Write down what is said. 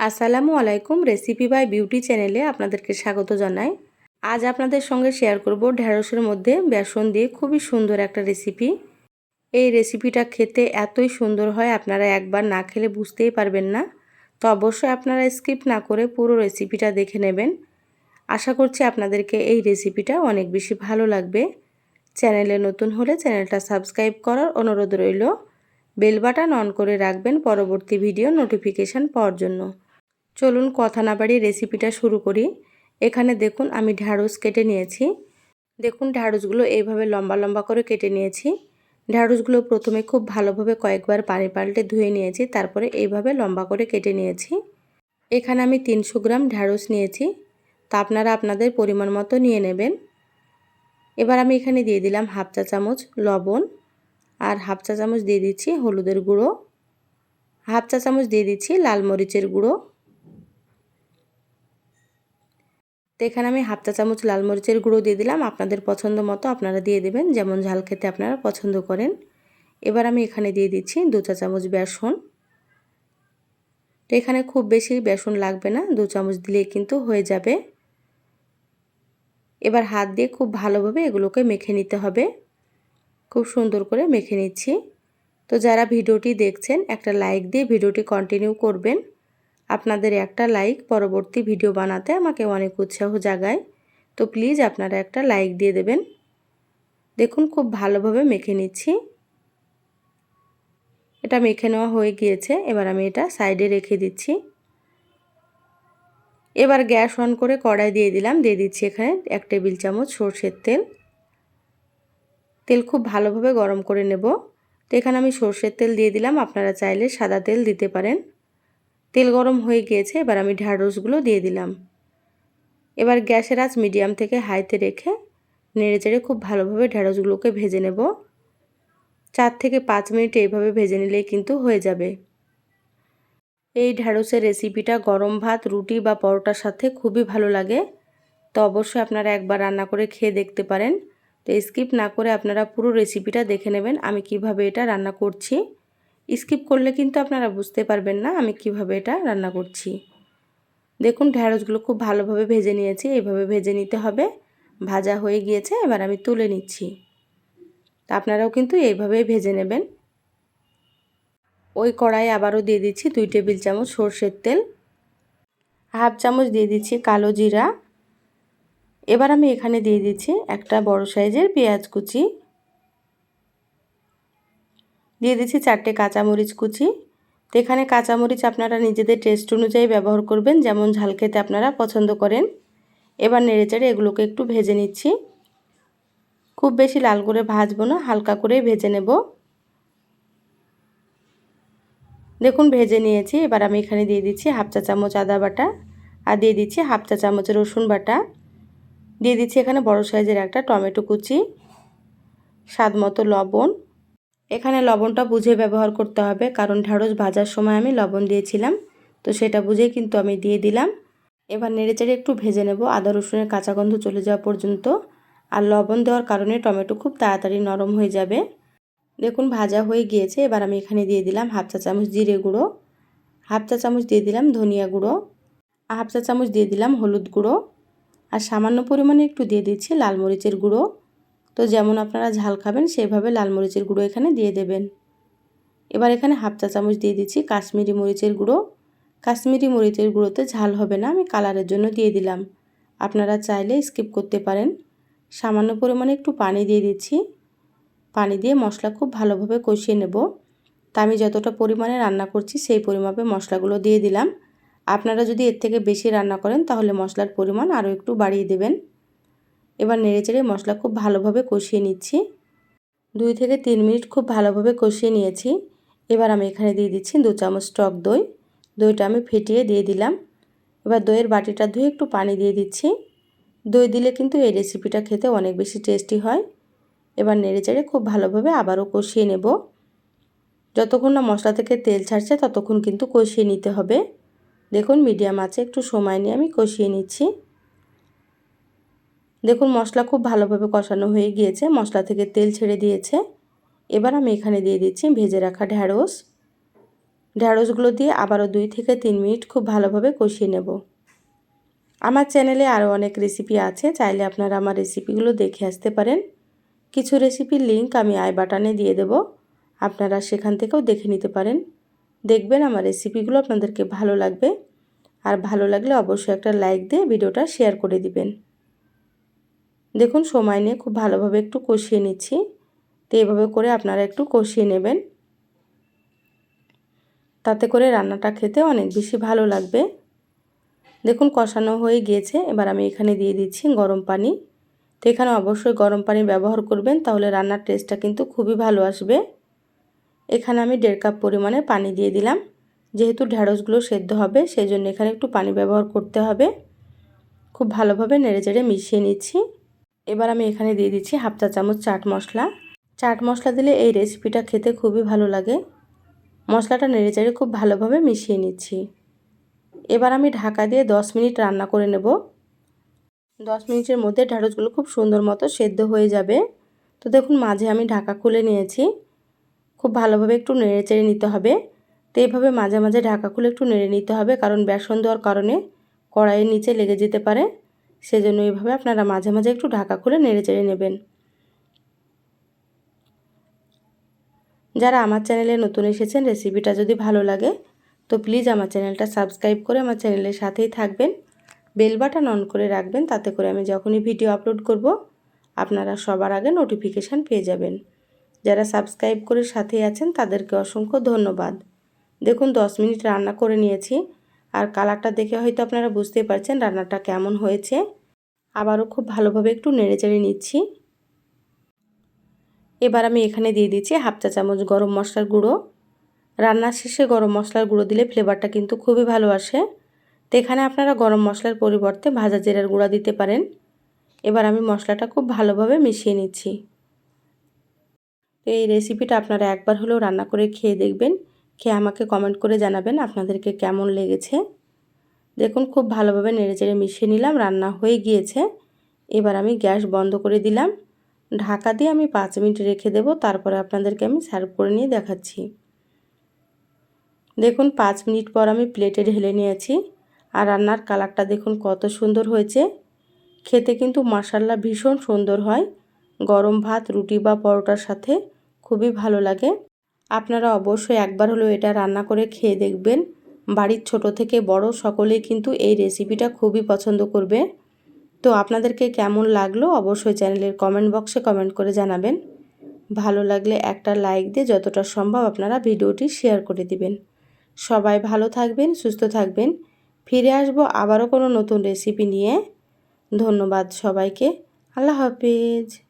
আসসালামু আলাইকুম recipe by beauty চ্যানেলে আপনাদেরকে স্বাগত জানাই। আজ আপনাদের সঙ্গে শেয়ার করব ঢেঁড়সের মধ্যে বেসন দিয়ে খুবই সুন্দর একটা রেসিপি এই রেসিপিটা খেতে এতই সুন্দর হয়, আপনারা একবার না খেলে বুঝতেই পারবেন না। তো অবশ্যই আপনারা স্কিপ না করে পুরো রেসিপিটা দেখে নেবেন। আশা করছি আপনাদেরকে এই রেসিপিটা অনেক বেশি ভালো লাগবে। চ্যানেলে নতুন হলে চ্যানেলটা সাবস্ক্রাইব করার অনুরোধ রইল। বেল বাটন অন করে রাখবেন পরবর্তী ভিডিও নোটিফিকেশান পাওয়ার জন্য। চলুন কথা না বাড়িয়ে রেসিপিটা শুরু করি। এখানে দেখুন আমি ঢ্যাঁড়স কেটে নিয়েছি। দেখুন ঢ্যাঁড়সগুলো এইভাবে লম্বা লম্বা করে কেটে নিয়েছি। ঢ্যাঁড়সগুলো প্রথমে খুব ভালোভাবে কয়েকবার পানি পাল্টে ধুয়ে নিয়েছি, তারপরে এইভাবে লম্বা করে কেটে নিয়েছি। এখানে আমি তিনশো গ্রাম ঢ্যাঁড়স নিয়েছি। তা আপনারা আপনাদের পরিমাণ মতো নিয়ে নেবেন। এবার আমি এখানে দিয়ে দিলাম হাফ চা চামচ লবণ। আর হাফ চা চামচ দিয়ে দিচ্ছি হলুদের গুঁড়ো। হাফ চা চামচ দিয়ে দিচ্ছি লাল মরিচের গুঁড়ো। তো এখানে আমি হাফ চা চামচ লাল মরিচের গুঁড়ো দিয়ে দিলাম। আপনাদের পছন্দ মতো আপনারা দিয়ে দেবেন, যেমন ঝাল খেতে আপনারা পছন্দ করেন। এবার আমি এখানে দিয়ে দিচ্ছি দু চা চামচ বেসন। তো এখানে খুব বেশি বেসন লাগবে না, দু চামচ দিলেই কিন্তু হয়ে যাবে। এবার হাত দিয়ে খুব ভালোভাবে এগুলোকে মেখে নিতে হবে। খুব সুন্দর করে মেখে নিচ্ছি। তো যারা ভিডিওটি দেখছেন, একটা লাইক দিয়ে ভিডিওটি কন্টিনিউ করবেন। আপনাদের একটা লাইক পরবর্তী ভিডিও বানাতে আমাকে অনেক উৎসাহ জাগায়। তো প্লিজ আপনারা একটা লাইক দিয়ে দেবেন। দেখুন, খুব ভালোভাবে মেখে নিচ্ছি। এটা মেখে নেওয়া হয়ে গিয়েছে। এবার আমি এটা সাইডে রেখে দিচ্ছি। এবার গ্যাস অন করে কড়াই দিয়ে দিলাম। দিয়ে দিচ্ছি এখানে এক টেবিল চামচ সর্ষের তেল। তেল খুব ভালোভাবে গরম করে নেব। তো এখানে আমি সর্ষের তেল দিয়ে দিলাম। আপনারা চাইলে সাদা তেল দিতে পারেন। তেল গরম হয়ে গিয়েছে, এবার আমি ঢ্যাঁড়সগুলো দিয়ে দিলাম। এবার গ্যাসের আঁচ মিডিয়াম থেকে হাইতে রেখে নেড়ে চেড়ে খুব ভালোভাবে ঢ্যাঁড়সগুলোকে ভেজে নেব। চার থেকে পাঁচ মিনিট এইভাবে ভেজে নিলেই কিন্তু হয়ে যাবে। এই ঢ্যাঁড়সের রেসিপিটা গরম ভাত, রুটি বা পরোটার সাথে খুবই ভালো লাগে। তো অবশ্যই আপনারা একবার রান্না করে খেয়ে দেখতে পারেন। তো স্কিপ না করে আপনারা পুরো রেসিপিটা দেখে নেবেন, আমি কীভাবে এটা রান্না করছি। স্কিপ করলে কিন্তু আপনারা বুঝতে পারবেন না আমি কীভাবে এটা রান্না করছি। দেখুন ঢ্যাঁড়সগুলো খুব ভালোভাবে ভেজে নিয়েছি, এইভাবে ভেজে নিতে হবে। ভাজা হয়ে গিয়েছে, এবার আমি তুলে নিচ্ছি। আপনারাও কিন্তু এইভাবেই ভেজে নেবেন। ওই কড়াই আবারও দিয়ে দিচ্ছি দুই টেবিল চামচ সর্ষের তেল, হাফ চামচ দিয়ে দিচ্ছি কালো জিরা। এবার আমি এখানে দিয়ে দিচ্ছি একটা বড় সাইজের পেঁয়াজ কুচি। দিয়ে দিচ্ছি চারটে কাঁচামরিচ কুচি। তো এখানে কাঁচামরিচ আপনারা নিজেদের টেস্ট অনুযায়ী ব্যবহার করবেন, যেমন ঝাল খেতে আপনারা পছন্দ করেন। এবার নেড়েচেড়ে এগুলোকে একটু ভেজে নিচ্ছি। খুব বেশি লাল করে ভাজবো না, হালকা করেই ভেজে নেব। দেখুন, ভেজে নিয়েছি। এবার আমি এখানে দিয়ে দিচ্ছি হাফ চা চামচ আদা বাটা আর দিয়ে দিচ্ছি হাফ চা চামচ রসুন বাটা। দিয়ে দিচ্ছি এখানে বড় সাইজের একটা টমেটো কুচি, স্বাদ মতো লবণ। এখানে লবণটা বুঝে ব্যবহার করতে হবে, কারণ ঢ্যাঁড়স ভাজার সময় আমি লবণ দিয়েছিলাম। তো সেটা বুঝে কিন্তু আমি দিয়ে দিলাম। এবার নেড়েচেড়ে একটু ভেজে নেব। আদা, রসুনের কাঁচা গন্ধ চলে যাওয়া পর্যন্ত। আর লবণ দেওয়ার কারণে টমেটো খুব তাড়াতাড়ি নরম হয়ে যাবে। দেখুন, ভাজা হয়ে গিয়েছে। এবার আমি এখানে দিয়ে দিলাম হাফ চা চামচ জিরে গুঁড়ো, হাফ চা চামচ দিয়ে দিলাম ধনিয়া গুঁড়ো, হাফ চা চামচ দিয়ে দিলাম হলুদ গুঁড়ো, আর সামান্য পরিমাণে একটু দিয়ে দিচ্ছি লাল মরিচের গুঁড়ো। তো যেমন আপনারা ঝাল খাবেন সেভাবে লাল মরিচের গুঁড়ো এখানে দিয়ে দেবেন। এবার এখানে হাফ চা চামচ দিয়ে দিচ্ছি কাশ্মীরি মরিচের গুঁড়ো। কাশ্মীরি মরিচের গুঁড়োতে ঝাল হবে না, আমি কালারের জন্য দিয়ে দিলাম। আপনারা চাইলে স্কিপ করতে পারেন। সামান্য পরিমাণে একটু পানি দিয়ে দিচ্ছি। পানি দিয়ে মশলা খুব ভালোভাবে কষিয়ে নেব। তা আমি যতটা পরিমাণে রান্না করছি, সেই পরিমাপে মশলাগুলো দিয়ে দিলাম। আপনারা যদি এর থেকে বেশি রান্না করেন, তাহলে মশলার পরিমাণ আরও একটু বাড়িয়ে দেবেন। এবার নেড়েচেড়ে মশলা খুব ভালোভাবে কষিয়ে নিচ্ছি। দুই থেকে তিন মিনিট খুব ভালোভাবে কষিয়ে নিয়েছি। এবার আমি এখানে দিয়ে দিচ্ছি দু চামচ টক দই। দইটা আমি ফেটিয়ে দিয়ে দিলাম। এবার দইয়ের বাটিটা ধুয়ে একটু পানি দিয়ে দিচ্ছি। দই দিলে কিন্তু এই রেসিপিটা খেতে অনেক বেশি টেস্টি হয়। এবার নেড়েচেড়ে খুব ভালোভাবে আবারও কষিয়ে নেব। যতক্ষণ না মশলা থেকে তেল ছাড়ছে ততক্ষণ কিন্তু কষিয়ে নিতে হবে। দেখুন মিডিয়াম আছে একটু সময় নিয়ে আমি কষিয়ে নিচ্ছি। দেখুন, মশলা খুব ভালোভাবে কষানো হয়ে গিয়েছে। মশলা থেকে তেল ছেড়ে দিয়েছে। এবার আমি এখানে দিয়ে দিচ্ছি ভেজে রাখা ঢ্যাঁড়স। ঢ্যাঁড়সগুলো দিয়ে আবারও দুই থেকে তিন মিনিট খুব ভালোভাবে কষিয়ে নেব। আমার চ্যানেলে আরও অনেক রেসিপি আছে, চাইলে আপনারা আমার রেসিপিগুলো দেখে আসতে পারেন। কিছু রেসিপির লিঙ্ক আমি আই বাটনে দিয়ে দেব। আপনারা সেখান থেকেও দেখে নিতে পারেন। দেখবেন আমার রেসিপিগুলো আপনাদেরকে ভালো লাগবে। আর ভালো লাগলে অবশ্যই একটা লাইক দিয়ে ভিডিওটা শেয়ার করে দিবেন। দেখুন, সময় নিয়ে খুব ভালোভাবে একটু কষিয়ে নিচ্ছি। তো এইভাবে করে আপনারা একটু কষিয়ে নেবেন। তাতে করে রান্নাটা খেতে অনেক বেশি ভালো লাগবে। দেখুন, কষানো হয়ে গিয়েছে। এবার আমি এখানে দিয়ে দিচ্ছি গরম পানি। তো এখানে অবশ্যই গরম পানি ব্যবহার করবেন, তাহলে রান্নার টেস্টটা কিন্তু খুবই ভালো আসবে। এখানে আমি দেড় কাপ পরিমাণে পানি দিয়ে দিলাম। যেহেতু ঢ্যাঁড়সগুলো সেদ্ধ হবে সেই জন্য এখানে একটু পানি ব্যবহার করতে হবে। খুব ভালোভাবে নেড়ে চেড়ে মিশিয়ে নিচ্ছি। এবার আমি এখানে দিয়ে দিচ্ছি হাফ চা চামচ চাট মশলা। চাট মশলা দিলে এই রেসিপিটা খেতে খুবই ভালো লাগে। মশলাটা নেড়ে চেড়ে খুব ভালোভাবে মিশিয়ে নিচ্ছি। এবার আমি ঢাকা দিয়ে দশ মিনিট রান্না করে নেব। দশ মিনিটের মধ্যে ঢ্যাঁড়সগুলো খুব সুন্দর মতো সেদ্ধ হয়ে যাবে। তো দেখুন, মাঝে আমি ঢাকা খুলে নিয়েছি। খুব ভালোভাবে একটু নেড়ে চেড়ে নিতে হবে। তো এইভাবে মাঝে মাঝে ঢাকা খুলে একটু নেড়ে নিতে হবে, কারণ বেসন দেওয়ার কারণে কড়াইয়ের নিচে লেগে যেতে পারে। সেজন্য এইভাবে আপনারা মাঝে মাঝে একটু ঢাকা খুলে নেড়ে চেড়ে নেবেন। যারা আমার চ্যানেলে নতুন এসেছেন রেসিপিটা যদি ভালো লাগে, তো প্লিজ আমার চ্যানেলটা সাবস্ক্রাইব করে আমার চ্যানেলের সাথেই থাকবেন। বেল বাটন অন করে রাখবেন, তাতে করে আমি যখনই ভিডিও আপলোড করব, আপনারা সবার আগে নোটিফিকেশান পেয়ে যাবেন। যারা সাবস্ক্রাইব করে সাথেই আছেন, তাদেরকে অসংখ্য ধন্যবাদ। দেখুন, দশ মিনিট রান্না করে নিয়েছি। আর কালারটা দেখে হয়তো আপনারা বুঝতেই পারছেন রান্নাটা কেমন হয়েছে। আবারও খুব ভালোভাবে একটু নেড়ে চেড়ে নিচ্ছি। এবার আমি এখানে দিয়ে দিচ্ছি হাফ চা চামচ গরম মশলার গুঁড়ো। রান্নার শেষে গরম মশলার গুঁড়ো দিলে ফ্লেভারটা কিন্তু খুবই ভালো আসে। তো এখানে আপনারা গরম মশলার পরিবর্তে ভাজা জিরার গুঁড়া দিতে পারেন। এবার আমি মশলাটা খুব ভালোভাবে মিশিয়ে নিচ্ছি। এই রেসিপিটা আপনারা একবার হলেও রান্না করে খেয়ে দেখবেন। খেয়ে আমাকে কমেন্ট করে জানাবেন আপনাদেরকে কেমন লেগেছে। দেখুন, খুব ভালোভাবে নেড়েচেড়ে মিশিয়ে নিলাম, রান্না হয়ে গিয়েছে। এবার আমি গ্যাস বন্ধ করে দিলাম। ঢাকা দিয়ে আমি পাঁচ মিনিট রেখে দেব, তারপরে আপনাদেরকে আমি সার্ভ করে নিয়ে দেখাচ্ছি। দেখুন, পাঁচ মিনিট পর আমি প্লেটে ঢেলে নিয়েছি। আর রান্নার কালারটা দেখুন কত সুন্দর হয়েছে। খেতে কিন্তু মাসাল্লা ভীষণ সুন্দর হয়। গরম ভাত, রুটি বা পরোটার সাথে খুবই ভালো লাগে। আপনারা অবশ্যই একবার হলেও এটা রান্না করে খেয়ে দেখবেন। বাড়ির ছোট থেকে বড় সকলেই কিন্তু এই রেসিপিটা খুবই পছন্দ করবে। তো আপনাদেরকে কেমন লাগল অবশ্যই চ্যানেলের কমেন্ট বক্সে কমেন্ট করে জানাবেন। ভালো লাগলে একটা লাইক দিয়ে যতটা সম্ভব আপনারা ভিডিওটি শেয়ার করে দিবেন। সবাই ভালো থাকবেন, সুস্থ থাকবেন। ফিরে আসব আবারও কোনো নতুন রেসিপি নিয়ে। ধন্যবাদ সবাইকে। আল্লাহ হাফিজ।